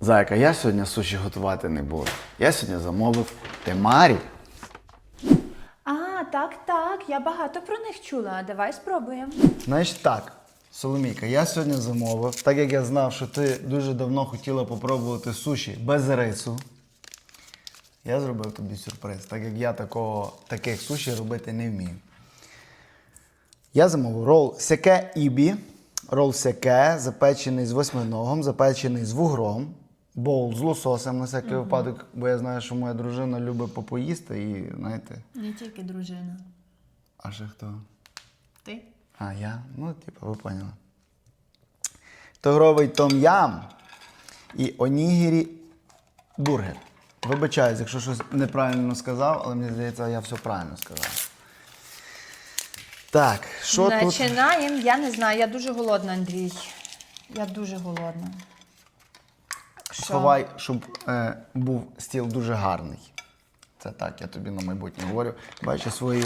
Зайка, я сьогодні суші готувати не буду. Я сьогодні замовив темарі. А, так, так. Я багато про них чула. Давай спробуємо. Значить так, Соломійка, я сьогодні замовив, так як я знав, що ти дуже давно хотіла попробувати суші без рису. Я зробив тобі сюрприз, так як я такого, таких суші робити не вмію. Я замовив рол сяке ібі, рол сяке, запечений з восьминогом, запечений з вугром, боул з лососем на всякий випадок, бо я знаю, що моя дружина любить попоїсти і, знаєте, Не тільки дружина. а ще хто? Ти? А, я? Ну, типу, ви поняли. Тогровий том-ям і онігірі бургер. Вибачаюсь, якщо щось неправильно сказав, але мені здається, я все правильно сказав. Так, що тут? Починаємо. Я не знаю, я дуже голодна, Андрій. Я дуже голодна. Що? Сховай, щоб е, був стіл дуже гарний. Це так, я тобі на майбутнє говорю. Бачиш, свою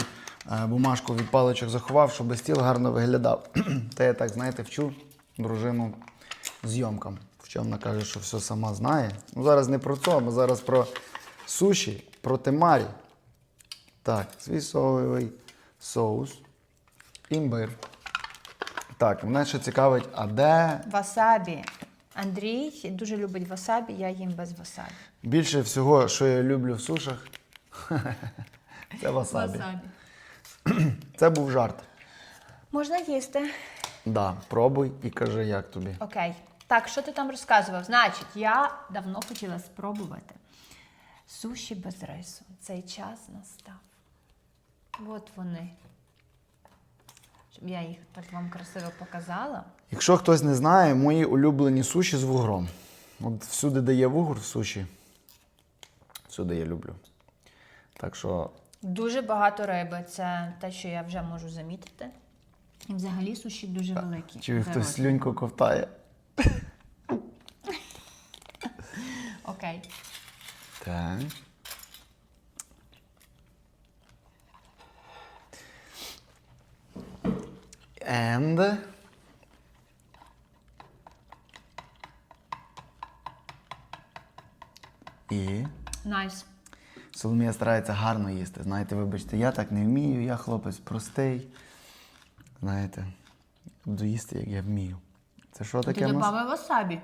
е, бумажку від паличок заховав, щоб стіл гарно виглядав. Та я так, знаєте, вчу дружину зйомкам. Вчу вона каже, що все сама знає. Ну зараз не про це, а зараз про суші, про темарі. Так, свій соєвий соус, імбир. Так, мене ще цікавить, а де Васабі. Андрій дуже любить васабі, я їм без васабі. Більше всього, що я люблю в сушах, це васабі. Це був жарт. Можна їсти. Да, пробуй і кажи, як тобі. Окей. Так, що ти там розказував? Значить, я давно хотіла спробувати суші без рису. Цей час настав. От вони. Щоб я їх так вам красиво показала. Якщо хтось не знає, мої улюблені суші з вугром. От всюди, де є вугор в суші, всюди я люблю. Так що Дуже багато риби. Це те, що я вже можу замітити. І взагалі суші дуже великі. чи хтось слюньку ковтає. Окей. Так. And. І. Найс. Соломія старається гарно їсти. Знаєте, вибачте, я так не вмію, я хлопець простий. Знаєте, буду їсти, як я вмію. Це що таке? в нас? додав васабі.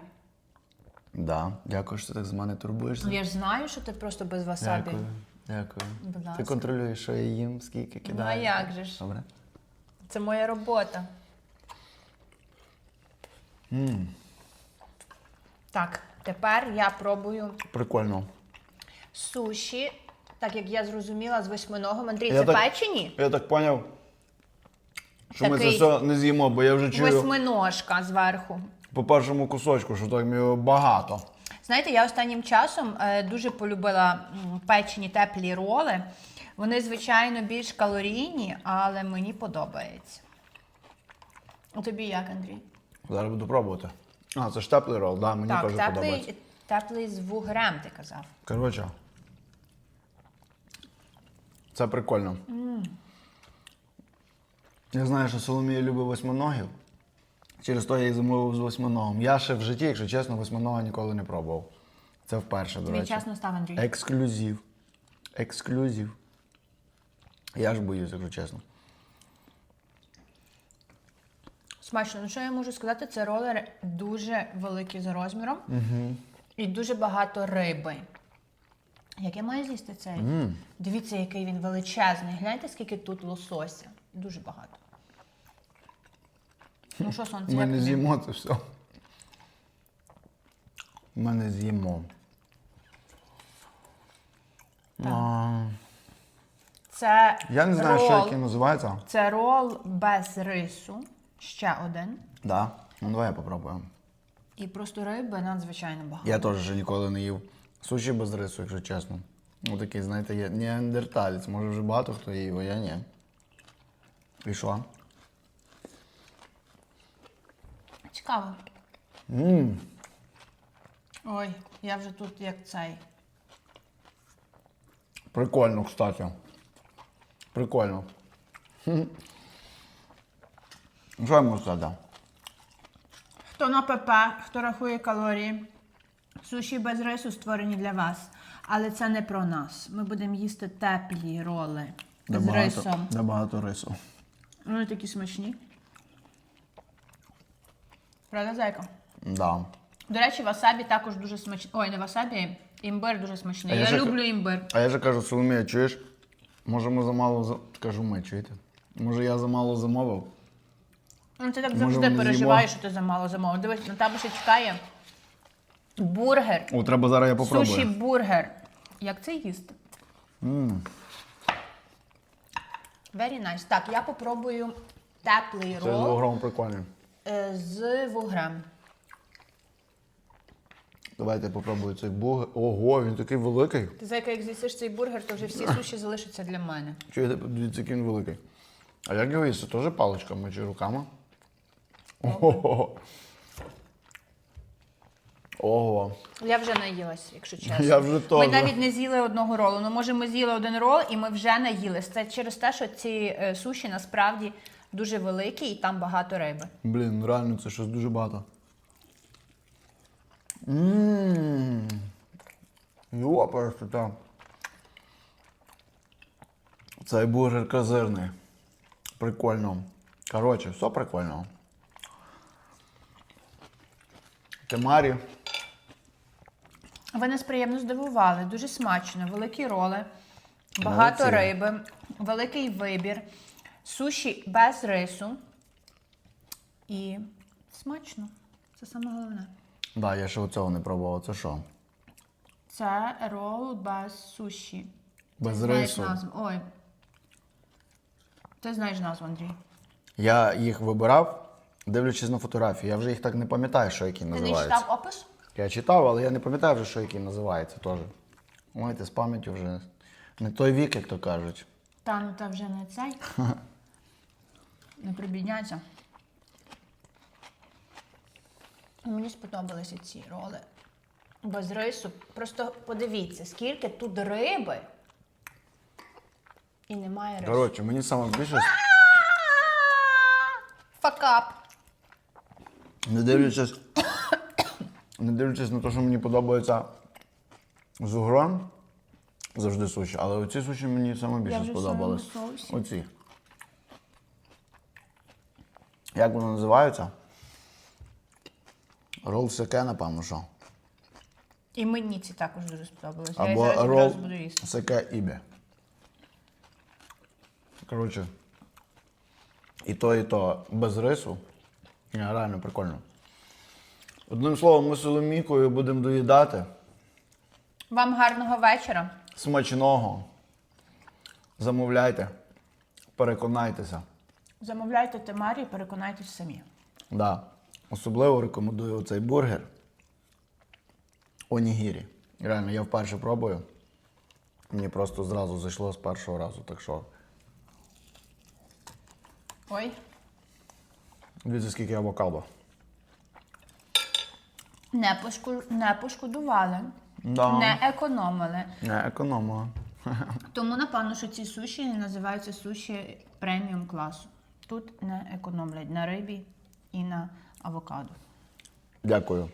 Да, дякую, що ти так з мене турбуєшся. Ну я ж знаю, що ти просто без васабі. Дякую. Дякую. Будь Ти контролюєш, що я їм, скільки кидаю. а як же ж? Добре. Це моя робота. Так, тепер я пробую Прикольно. суші, так як я зрозуміла, з восьминогом. Андрій, Я це так- печені? Я так поняв, що ми це Такий все не з'їмо, бо я вже чую Восьминожка зверху. по першому кусочку, що так багато. Знаєте, я останнім часом е, дуже полюбила печені теплі роли. Вони, звичайно, більш калорійні, але мені подобається. А тобі як, Андрій? Зараз буду пробувати. А, це ж теплий рол, да, мені так, теж подобається. теплий, теплий з вугрем, ти казав. Коротше. Це прикольно. Я знаю, що Соломія любить восьминогів. Через то я її замовив з восьминогом. Я ще в житті, якщо чесно, восьминога ніколи не пробував. Це вперше, до Твій речі. час настав, Андрій. Ексклюзив. Ексклюзив. Я ж боюсь, якщо чесно. Смачно. Ну що я можу сказати? Це роли дуже великі за розміром і дуже багато риби. Як я маю з'їсти цей? Дивіться, який він величезний. Гляньте, скільки тут лосося. Дуже багато. Ну що, сонце, Ми як не тобі? з'їмо це все. Ми не з'їмо. А, Це Я не знаю, що рол. який називається. Це рол без рису. Ще один. Да. Ну давай я попробуємо. І просто риби надзвичайно багато. Я теж ще ніколи не їв суші без рису, якщо чесно. Ну такий, знаєте, є неандерталець. Може вже багато хто їв, а я ні. І що? Цікаво. Ммм. Ой, я вже тут як цей. Прикольно, кстати. Прикольно. Що я можу сказати? Хто на ПП, хто рахує калорії, Суші без рису створені для вас. Але це не про нас. Ми будемо їсти теплі роли з рисом. Набагато рису. Вони такі смачні. Правда, зайка? Да. До речі, васабі також дуже смачний. Ой, не васабі, імбир дуже смачний. А я Я, ще- люблю імбир. А я же кажу, Соломія, чуєш? Може ми замало за... Кажу ми, чуєте? Може я замало замовив? Ну, ти так завжди ми переживаєш, що ти замало замовив. Дивись, на тебе ще чекає бургер. О, треба зараз я попробую. Суші бургер. Як це їсти? Very nice. Так, я попробую теплий Це з рол прикольний. е, з вугрем. Давайте попробую цей буг. Ого, він такий великий. Ти зайка, як з'їсиш цей бургер, то вже всі суші залишаться для мене. Чуєте, дивіться, який він великий. А як його їсти? Теж паличками чи руками? Ого. Ого. Я вже наїлась, якщо чесно. Я вже Ми теж. навіть не з'їли одного ролу. Ну, може, ми з'їли один рол і ми вже наїлись. Це через те, що ці е, суші насправді дуже великі і там багато риби. Блін, ну реально це щось дуже багато. Ммм. Йопа, що там. Цей бургер козирний. Прикольно. Коротше, все прикольно. Темарі. Ви нас приємно здивували, дуже смачно, великі роли, багато Молодці. риби, великий вибір, суші без рису. І смачно. Це саме головне. Да, я ще оцього не пробував. Це що? Це рол без суші. Без Ти знаєш рису. назву. Ой. Ти знаєш назву, Андрій. Я їх вибирав, дивлячись на фотографії. Я вже їх так не пам'ятаю, що які Ти не читав опис? Я читав, але я не пам'ятаю вже, що який називається теж. Знаєте, з пам'яттю вже не той вік, як то кажуть. Та ну та вже не цей. Не прибідняться. Мені сподобалися ці роли. Без рису. Просто подивіться, скільки тут риби. І немає рису. Коротше, мені саме більше, Факап. не дивлячись, не дивлячись на те, що мені подобається з угром, завжди суші, але оці суші мені саме більше сподобались. Оці. Як вони називаються? Рол секе, напевно, що. І мені ці також дуже сподобалися. Я Або зараз рол буду їсти. секе ібе. Коротше. І то, і то без рису. Реально прикольно. Одним словом, ми з Соломійкою будемо доїдати. Вам гарного вечора. Смачного. Замовляйте. Переконайтеся. Замовляйте темарі переконайтесь самі. Да. Особливо рекомендую цей бургер. Онігірі. Реально, я вперше пробую. Мені просто зразу зайшло з першого разу, так що. Ой. Дивіться, скільки авокадо. Не, пошку... не пошкодували, Да. не економили. Не економила. Тому, напевно, що ці суші називаються суші преміум класу. Тут не економлять на рибі і на авокадо. Дякую.